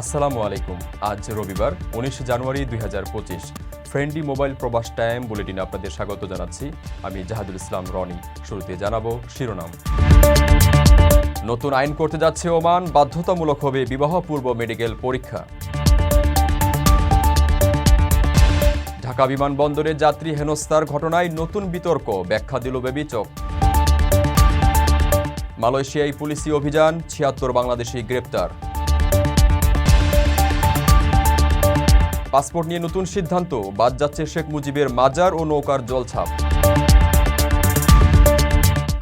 আসসালামু আলাইকুম। আজ রবিবার, উনিশে জানুয়ারি দুই হাজার পঁচিশ। ফ্রেন্ডলি মোবাইল প্রবাস টাইম বুলেটিনে আপনাদের স্বাগত জানাচ্ছি। আমি জাহাদুল ইসলাম রনি। শুরুতে জানাব শিরোনাম। নতুন আইন করতে যাচ্ছে ওমান, বাধ্যতামূলক হবে বিবাহপূর্ব মেডিকেল পরীক্ষা। ঢাকা বিমানবন্দরে যাত্রী হেনস্থার ঘটনায় নতুন বিতর্ক, ব্যাখ্যা দিল বেবিচক মালয়েশিয়ায় পুলিশি অভিযান, ছিয়াত্তর বাংলাদেশি গ্রেপ্তার। পাসপোর্ট নিয়ে নতুন সিদ্ধান্ত, বাদ যাচ্ছে শেখ মুজিবের মাজার ও নৌকার জলছাপ।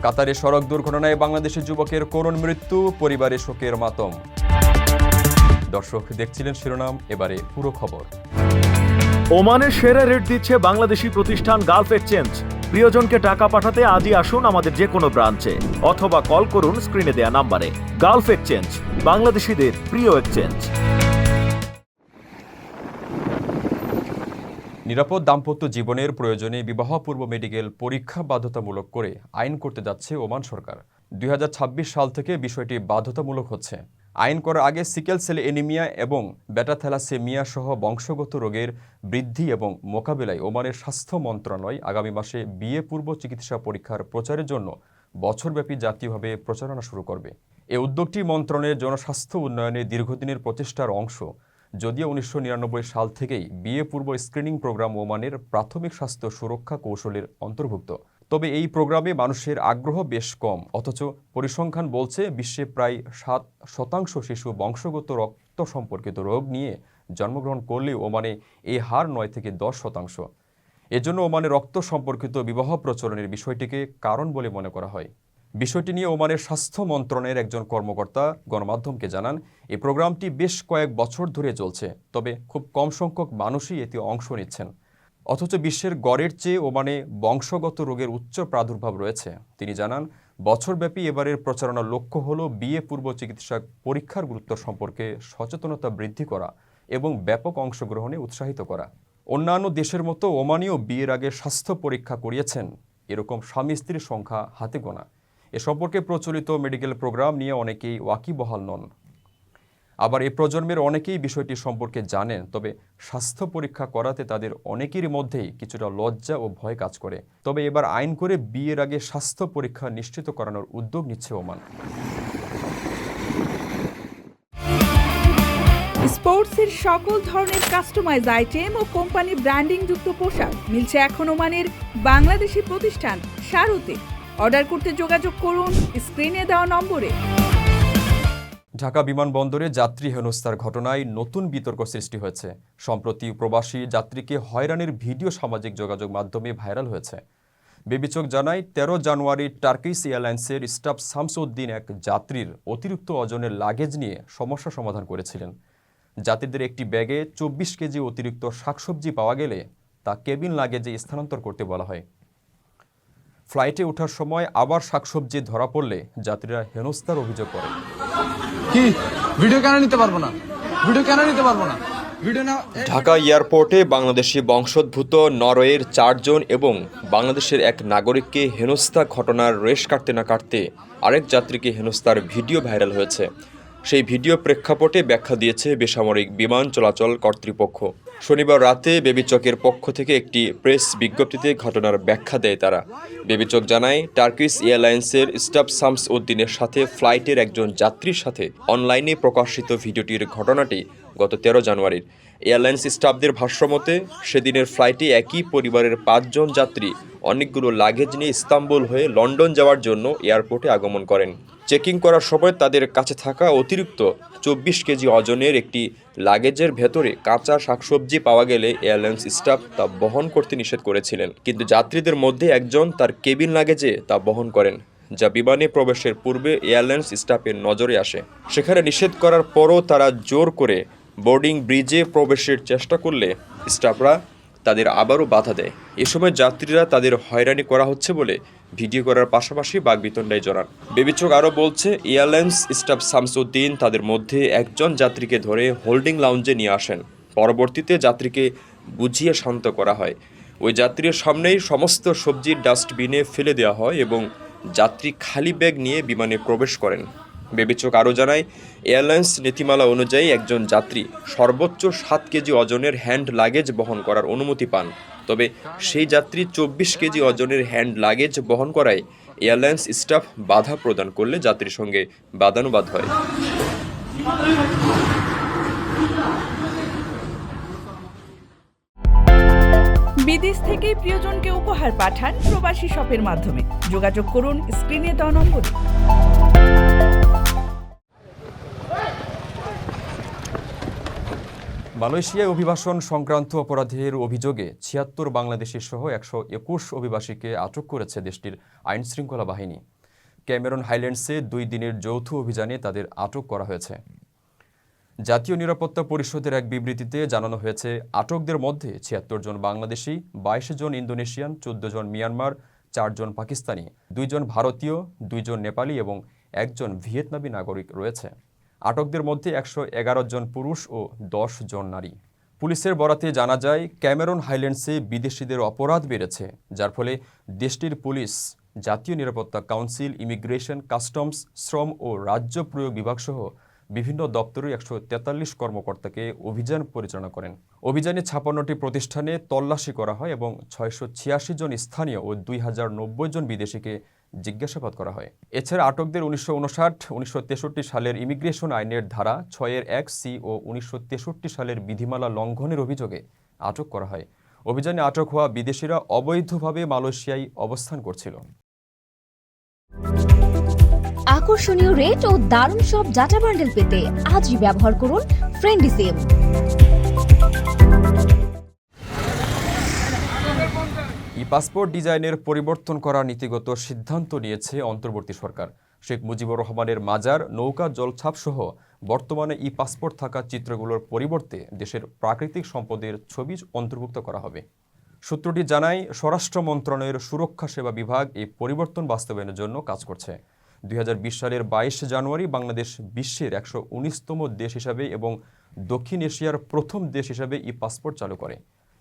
কাতারে সড়ক দুর্ঘটনায় বাংলাদেশি যুবকের করুণ মৃত্যু, পরিবারে শোকের মাতম। দর্শক দেখছিলেন শিরোনাম, এবারে পুরো খবর। ওমানের সেরা রেট দিচ্ছে বাংলাদেশি প্রতিষ্ঠান গালফ এক্সচেঞ্জ। প্রিয়জনকে টাকা পাঠাতে আজই আসুন আমাদের যে কোনো ব্রাঞ্চে, অথবা কল করুন স্ক্রিনে দেয়া নাম্বারে। গালফ এক্সচেঞ্জ, বাংলাদেশিদের প্রিয় এক্সচেঞ্জ। নিরাপদ দাম্পত্য জীবনের প্রয়োজনে বিবাহপূর্ব মেডিকেল পরীক্ষা বাধ্যতামূলক করে আইন করতে যাচ্ছে ওমান সরকার। দুই সাল থেকে বিষয়টি বাধ্যতামূলক হচ্ছে। আইন করার আগে সিকেল সেল এনিমিয়া এবং ব্যাটাথ্যালাসেমিয়া সহ বংশগত রোগের বৃদ্ধি এবং মোকাবিলায় ওমানের স্বাস্থ্য মন্ত্রণালয় আগামী মাসে বিয়ে পূর্ব চিকিৎসা পরীক্ষার প্রচারের জন্য বছরব্যাপী জাতীয়ভাবে প্রচারণা শুরু করবে। এ উদ্যোগটি মন্ত্রণের জনস্বাস্থ্য উন্নয়নে দীর্ঘদিনের প্রচেষ্টার অংশ। যদিও উনিশশো নিরানব্বই সাল থেকেই বিয়ে পূর্ব স্ক্রিনিং প্রোগ্রাম ওমানের প্রাথমিক স্বাস্থ্য সুরক্ষা কৌশলের অন্তর্ভুক্ত। তবে এই প্রোগ্রামে মানুষের আগ্রহ বেশ কম, অথচ পরিসংখ্যান বলছে বিশ্বে প্রায় সাত শতাংশ শিশু বংশগত রক্ত সম্পর্কিত রোগ নিয়ে জন্মগ্রহণ করলেও ওমানে এই হার নয় থেকে দশ শতাংশ। এজন্য ওমানে রক্ত সম্পর্কিত বিবাহ প্রচলনের বিষয়টিকে কারণ বলে মনে করা হয়। বিষয়টি নিয়ে ওমানের স্বাস্থ্য মন্ত্রণের একজন কর্মকর্তা গণমাধ্যমকে জানান, এই প্রোগ্রামটি বেশ কয়েক বছর ধরে চলছে, তবে খুব কম সংখ্যক মানুষই এতে অংশ নিচ্ছেন। অথচ বিশ্বের গড়ের চেয়ে ওমানে বংশগত রোগের উচ্চ প্রাদুর্ভাব রয়েছে। তিনি জানান, বছরব্যাপী এবারের প্রচারণার লক্ষ্য হল বিয়ে পূর্ব চিকিৎসা পরীক্ষার গুরুত্ব সম্পর্কে সচেতনতা বৃদ্ধি করা এবং ব্যাপক অংশগ্রহণে উৎসাহিত করা। অন্যান্য দেশের মতো ওমানিও বিয়ের আগে স্বাস্থ্য পরীক্ষা করিয়েছেন। এরকম স্বামী স্ত্রীর সংখ্যা হাতে গোনা। এ সম্পর্কে প্রচলিত মেডিকেল প্রোগ্রাম নিয়ে অনেকেই ওয়াকিবহাল নন। আবার এ প্রজন্মের অনেকেই বিষয়টি সম্পর্কে জানেন, তবে স্বাস্থ্য পরীক্ষা করাতে তাদের অনেকেরই মধ্যেই কিছুটা লজ্জা ও ভয় কাজ করে। তবে এবার আইন করে বিয়ের আগে স্বাস্থ্য পরীক্ষা নিশ্চিত করানোর উদ্যোগ নিচ্ছে ওমান। স্পোর্টসের সকল ধরনের কাস্টমাইজ আইটেম ও কোম্পানি ব্র্যান্ডিং যুক্ত পোশাক মিলছে এখন ওমানের বাংলাদেশি প্রতিষ্ঠান সারুতে। অর্ডার করতে যোগাযোগ করুন, স্ক্রিনে দেওয়া নম্বরে। ঢাকা বিমানবন্দরে যাত্রী হেনস্থার ঘটনায় নতুন বিতর্ক সৃষ্টি হয়েছে। সম্প্রতি প্রবাসী যাত্রীকে হয়রানির ভিডিও সামাজিক যোগাযোগ মাধ্যমে ভাইরাল হয়েছে। বিবেচক জানায়, তেরো জানুয়ারি টার্কিস এয়ারলাইন্সের স্টাফ শামসউদ্দিন এক যাত্রীর অতিরিক্ত ওজনের লাগেজ নিয়ে সমস্যা সমাধান করেছিলেন। যাত্রীদের একটি ব্যাগে চব্বিশ কেজি অতিরিক্ত শাকসবজি পাওয়া গেলে তা কেবিন লাগেজে স্থানান্তর করতে বলা হয়। ফ্লাইটে ওঠার সময় আবার শাকসবজি ধরা পড়লে যাত্রীরা হেনস্থার অভিযোগ করে। কি? ভিডিও কেন নিতে পারব না? ভিডিও কেন নিতে পারব না? না ঢাকা এয়ারপোর্টে বাংলাদেশি বংশোদ্ভূত নরওয়ের চারজন এবং বাংলাদেশের এক নাগরিককে হেনস্থা ঘটনার রেশ কাটতে না কাটতে আরেক যাত্রীকে হেনস্থার ভিডিও ভাইরাল হয়েছে। সেই ভিডিও প্রেক্ষাপটে ব্যাখ্যা দিয়েছে বেসামরিক বিমান চলাচল কর্তৃপক্ষ। শনিবার রাতে বেবিচকের পক্ষ থেকে একটি প্রেস বিজ্ঞপ্তিতে ঘটনার ব্যাখ্যা দেয় তারা। বেবিচক জানায় টার্কিস এয়ারলাইন্সের স্টাফ সামস উদ্দিনের সাথে ফ্লাইটের একজন যাত্রীর সাথে অনলাইনে প্রকাশিত ভিডিওটির ঘটনাটি গত তেরো জানুয়ারির। এয়ারলাইন্স স্টাফদের ভাষ্যমতে, সেদিনের ফ্লাইটে একই পরিবারের পাঁচজন যাত্রী অনেকগুলো লাগেজ নিয়ে ইস্তাম্বুল হয়ে লন্ডন যাওয়ার জন্য এয়ারপোর্টে আগমন করেন। চেকিং করার সময় তাদের কাছে থাকা অতিরিক্ত চব্বিশ কেজি ওজনের একটি লাগেজের ভেতরে কাঁচা শাকসবজি পাওয়া গেলে এয়ারলাইন্স স্টাফ তা বহন করতে নিষেধ করেছিলেন। কিন্তু যাত্রীদের মধ্যে একজন তার কেবিন লাগেজে তা বহন করেন, যা বিমানে প্রবেশের পূর্বে এয়ারলাইন্স স্টাফের নজরে আসে। সেখানে নিষেধ করার পরও তারা জোর করে বোর্ডিং ব্রিজে প্রবেশের চেষ্টা করলে স্টাফরা তাদের আবারও বাধা দেয়। এ সময় যাত্রীরা তাদের হয়রানি করা হচ্ছে বলে ভিডিও করার পাশাপাশি বাগবিতণ্ডায় জড়ান। বিবেচক আরও বলছে, এয়ারলাইন্স স্টাফ শামসুদ্দিন তাদের মধ্যে একজন যাত্রীকে ধরে হোল্ডিং লাউঞ্জে নিয়ে আসেন। পরবর্তীতে যাত্রীকে বুঝিয়ে শান্ত করা হয়। ওই যাত্রীর সামনেই সমস্ত সবজির ডাস্টবিনে ফেলে দেওয়া হয় এবং যাত্রী খালি ব্যাগ নিয়ে বিমানে প্রবেশ করেন। বেবিচক আরও জানায়, এয়ারলাইন্স নীতিমালা অনুযায়ী একজন যাত্রী সর্বোচ্চ সাত কেজি ওজনের হ্যান্ড লাগেজ বহন করার অনুমতি পান। তবে সেই যাত্রী চব্বিশ কেজি ওজনের হ্যান্ড লাগেজ বহন করায় এয়ারলাইন্স স্টাফ বাধা প্রদান করলে যাত্রীর সঙ্গে বাদানুবাদ হয়। বিদেশ থেকে প্রিয়জনকে উপহার পাঠান প্রবাসী শপের মাধ্যমে। যোগাযোগ করুন স্ক্রিনে দেওয়া নম্বরে। মালয়েশিয়ায় অভিবাসন সংক্রান্ত অপরাধের অভিযোগে ছিয়াত্তর বাংলাদেশি সহ একশো একুশ অভিবাসীকে আটক করেছে দেশটির আইন শৃঙ্খলা বাহিনী। ক্যামেরন হাইল্যান্ডসে দুই দিনের যৌথ অভিযানে তাদের আটক করা হয়েছে। জাতীয় নিরাপত্তা পরিষদের এক বিবৃতিতে জানানো হয়েছে, আটকদের মধ্যে ছিয়াত্তর জন বাংলাদেশি, বাইশ জন ইন্দোনেশিয়ান, চোদ্দ জন মিয়ানমার চারজন পাকিস্তানি দুইজন ভারতীয় দুইজন নেপালি এবং একজন ভিয়েতনামী নাগরিক রয়েছে। আটকদের মধ্যে একশো এগারো জন পুরুষ ও দশ জন নারী। পুলিশের বরাতে জানা যায়, ক্যামেরন হাইল্যান্ডসে বিদেশিদের অপরাধ বেড়েছে, যার ফলে দেশটির পুলিশ, জাতীয় নিরাপত্তা কাউন্সিল, ইমিগ্রেশন, কাস্টমস, শ্রম ও রাজ্য প্রয়োগ বিভাগ সহ বিভিন্ন দপ্তরের একশো তেতাল্লিশ কর্মকর্তাকে অভিযান পরিচালনা করেন। অভিযানে ছাপান্নটি প্রতিষ্ঠানে তল্লাশি করা হয় এবং ছয়শো ছিয়াশি জন স্থানীয় ও দুই হাজার নব্বই জন বিদেশিকে জিজ্ঞাসাবাদ করা হয়। এছাড়া আটকদের উনিশশো উনষাট তেষট্টি সালের ইমিগ্রেশন আইনের ধারা ছয়ের এক সি ও উনিশশো তেষট্টি সালের বিধিমালা লঙ্ঘনের অভিযোগে আটক করা হয়। অভিযানে আটক হওয়া বিদেশিরা অবৈধভাবে মালয়েশিয়ায় অবস্থান করছিল। আকর্ষণীয় রেট ও দারুণ সব ডাটা বান্ডেল পেতে আজই ব্যবহার করুন ফ্রেন্ডি ই পাসপোর্ট ডিজাইনের পরিবর্তন করার নীতিগত সিদ্ধান্ত নিয়েছে অন্তর্বর্তী সরকার। শেখ মুজিবুর রহমানের মাজার, নৌকা, জলছাপ সহ বর্তমানে ই পাসপোর্ট থাকা চিত্রগুলোর পরিবর্তে দেশের প্রাকৃতিক সম্পদের ছবি অন্তর্ভুক্ত করা হবে। সূত্রটি জানায়, স্বরাষ্ট্র মন্ত্রণালয়ের সুরক্ষা সেবা বিভাগ এই পরিবর্তন বাস্তবায়নের জন্য কাজ করছে। দুই হাজার বিশ সালের বাইশ জানুয়ারি বাংলাদেশ বিশ্বের একশো উনিশতম দেশ হিসাবে এবং দক্ষিণ এশিয়ার প্রথম দেশ হিসাবে ই পাসপোর্ট চালু করে।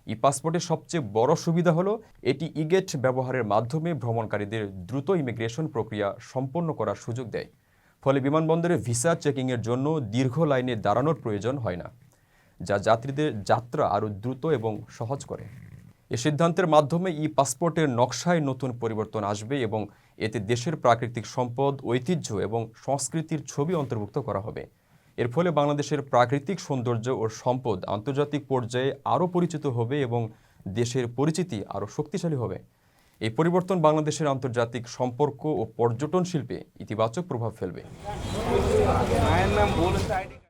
ই পাসপোর্টের সবচেয়ে বড় সুবিধা হলো এটি ইগেট ব্যবহারের মাধ্যমে ভ্রমণকারীদের দ্রুত ইমিগ্রেশন প্রক্রিয়া সম্পন্ন করার সুযোগ দেয়। ফলে বিমানবন্দরে ভিসা চেকিংয়ের জন্য দীর্ঘ লাইনে দাঁড়ানোর প্রয়োজন হয় না, যা যাত্রীদের যাত্রা আরও দ্রুত এবং সহজ করে। এ সিদ্ধান্তের মাধ্যমে ই পাসপোর্টের নকশায় নতুন পরিবর্তন আসবে এবং এতে দেশের প্রাকৃতিক সম্পদ, ঐতিহ্য এবং সংস্কৃতির ছবি অন্তর্ভুক্ত করা হবে। এর ফলে বাংলাদেশের প্রাকৃতিক সৌন্দর্য ও সম্পদ আন্তর্জাতিক পর্যায়ে আরও পরিচিত হবে এবং দেশের পরিচিতি আরও শক্তিশালী হবে। এই পরিবর্তন বাংলাদেশের আন্তর্জাতিক সম্পর্ক ও পর্যটন শিল্পে ইতিবাচক প্রভাব ফেলবে।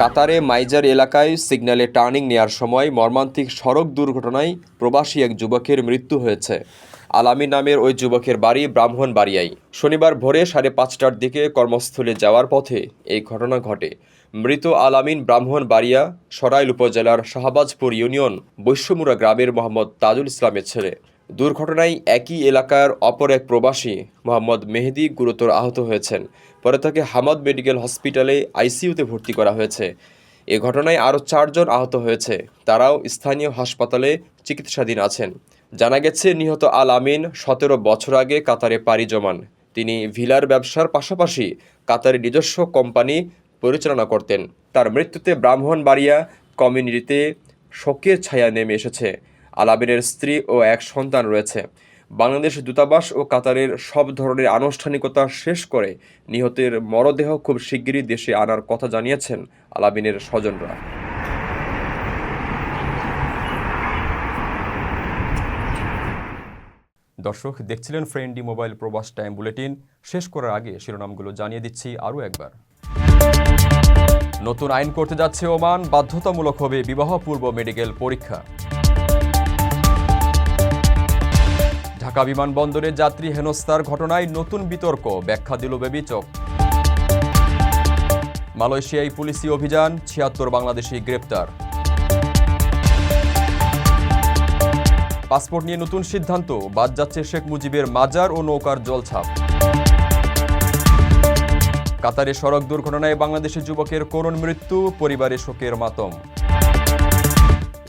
কাতারে মাইজার এলাকায় সিগন্যালে টার্নিং নেয়ার সময় মর্মান্তিক সড়ক দুর্ঘটনায় প্রবাসী এক যুবকের মৃত্যু হয়েছে। আলামী নামের ওই যুবকের বাড়ি ব্রাহ্মণ ব্রাহ্মণবাড়িয়ায়। শনিবার ভোরে সাড়ে পাঁচটার দিকে কর্মস্থলে যাওয়ার পথে এই ঘটনা ঘটে। মৃত আলামিন ব্রাহ্মণবাড়িয়া, সরাইল উপজেলার শাহবাজপুর ইউনিয়ন বৈশ্যমুরা গ্রামের মোহাম্মদ তাজুল ইসলামের ছেলে। দুর্ঘটনায় একই এলাকার অপর এক প্রবাসী মোহাম্মদ মেহেদি গুরুতর আহত হয়েছেন। পরে তাকে হামাদ মেডিকেল হসপিটালে আইসিইউতে ভর্তি করা হয়েছে। এ ঘটনায় আরও চারজন আহত হয়েছে। তারাও স্থানীয় হাসপাতালে চিকিৎসাধীন আছেন। জানা গেছে, নিহত আল আমিন সতেরো বছর আগে কাতারে পাড়ি জমান। তিনি ভিলার ব্যবসার পাশাপাশি কাতারের নিজস্ব কোম্পানি পরিচালনা করতেন। তার মৃত্যুতে ব্রাহ্মণবাড়িয়া কমিউনিটিতে শোকের ছায়া নেমে এসেছে। আলামিনের স্ত্রী ও এক সন্তান রয়েছে। বাংলাদেশ দূতাবাস ও কাতারের সব ধরনের আনুষ্ঠানিকতা শেষ করে নিহতের মরদেহ খুব শিগগিরই দেশে আনার কথা জানিয়েছেন আলাবিনের স্বজনরা। দর্শক, দেখছিলেন friendly mobile Probash time bulletin. শেষ করার আগে শিরোনামগুলো জানিয়ে দিচ্ছি আরও একবার। নতুন আইন করতে যাচ্ছে ওমান, বাধ্যতামূলক হবে বিবাহ পূর্ব মেডিকেল পরীক্ষা। ঢাকা বিমানবন্দরে যাত্রী হেনস্থার ঘটনায় নতুন বিতর্ক। ব্যাখ্যা দিল বেবিচক মালয়েশিয়ায় পুলিশি অভিযান, ছিয়াত্তর বাংলাদেশি গ্রেপ্তার। পাসপোর্ট নিয়ে নতুন সিদ্ধান্ত, বাদ যাচ্ছে শেখ মুজিবের মাজার ও নৌকার জলছাপ। কাতারে সড়ক দুর্ঘটনায় বাংলাদেশি যুবকের করুণ মৃত্যু, পরিবারে শোকের মাতম।